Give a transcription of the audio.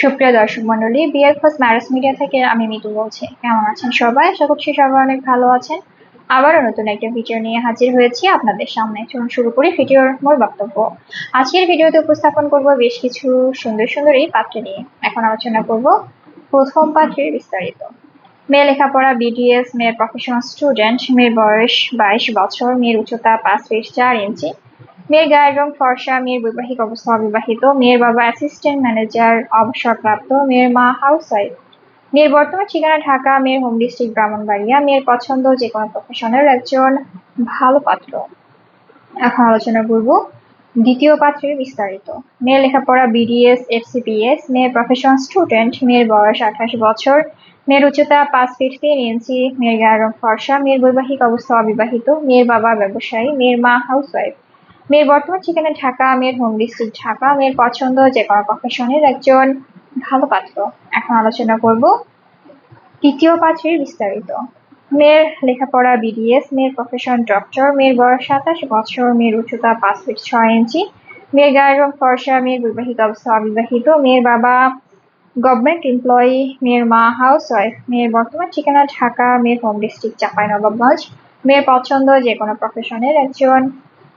সুপ্রিয় দর্শক মন্ডলী বিয়ের খোঁজ ম্যারেজ মিডিয়া থেকে আমি মিতু বলছি। কেমন আছেন সবাই? আশা করছি সবাই অনেক ভালো আছেন। আবারও নতুন একটা ভিডিও নিয়ে হাজির হয়েছি আপনাদের সামনে। চলুন শুরু করি ভিডিওর মূল বক্তব্য। আজকের ভিডিওতে উপস্থাপন করব বেশ কিছু সুন্দর সুন্দর এই পাত্র নিয়ে। এখন আলোচনা করব প্রথম পাত্রের বিস্তারিত। মেয়ে লেখাপড়া বিডিএস মেয়ের প্রফেশনাল স্টুডেন্ট মেয়ের বয়স বাইশ বছর, মেয়ের উচ্চতা পাঁচ ফিট চার ইঞ্চি মেয়ের গায়ের রং ফর্সা, মেয়ের বৈবাহিক অবস্থা অবিবাহিত, মেয়ের বাবা অ্যাসিস্ট্যান্ট ম্যানেজার অবসরপ্রাপ্ত, মেয়ের মা হাউস ওয়াইফ মেয়ের বর্তমান ঠিকানা ঢাকা, মেয়ের হোম ডিস্ট্রিক্ট ব্রাহ্মণবাড়িয়া, মেয়ের পছন্দ যে কোনো প্রফেশনের একজন ভালো পাত্র। এখন আলোচনা করব দ্বিতীয় পাত্রের বিস্তারিত। মেয়ের লেখাপড়া বিডিএস এফসিপিএস মেয়ের প্রফেশনাল স্টুডেন্ট মেয়ের বয়স আঠাশ বছর, মেয়ের উচ্চতা পাঁচ ফিট তিন ইঞ্চি মেয়ের গায়ের রং ফর্সা, মেয়ের বৈবাহিক অবস্থা অবিবাহিত, মেয়ের বাবা ব্যবসায়ী, মেয়ের মা হাউস ওয়াইফ মেয়ের বর্তমান ঠিকানা ঢাকা, মেয়ের হোম ডিস্ট্রিক্ট ঢাকা, মেয়ের পছন্দ যে কোনো প্রফেশনের একজন ভালো পাত্র। এখন আলোচনা করব তৃতীয় পাত্রের বিস্তারিত। মেয়ের লেখাপড়া বিডিএস মেয়ের প্রফেশন ডক্টর মেয়ের বয়স সাতাশ বছর, মেয়ের উচ্চতা পাঁচ ফিট ছয় ইঞ্চি, মেয়ের গায়ের রং ফর্সা, মেয়ের বৈবাহিক অবস্থা অবিবাহিত, মেয়ের বাবা গভর্নমেন্ট এমপ্লয়ি মেয়ের মা হাউস ওয়াইফ মেয়ের বর্তমান ঠিকানা ঢাকা, মেয়ের হোম ডিস্ট্রিক্ট চাঁপাইনবাবগঞ্জ, মেয়ের পছন্দ যে কোনো প্রফেশনের একজন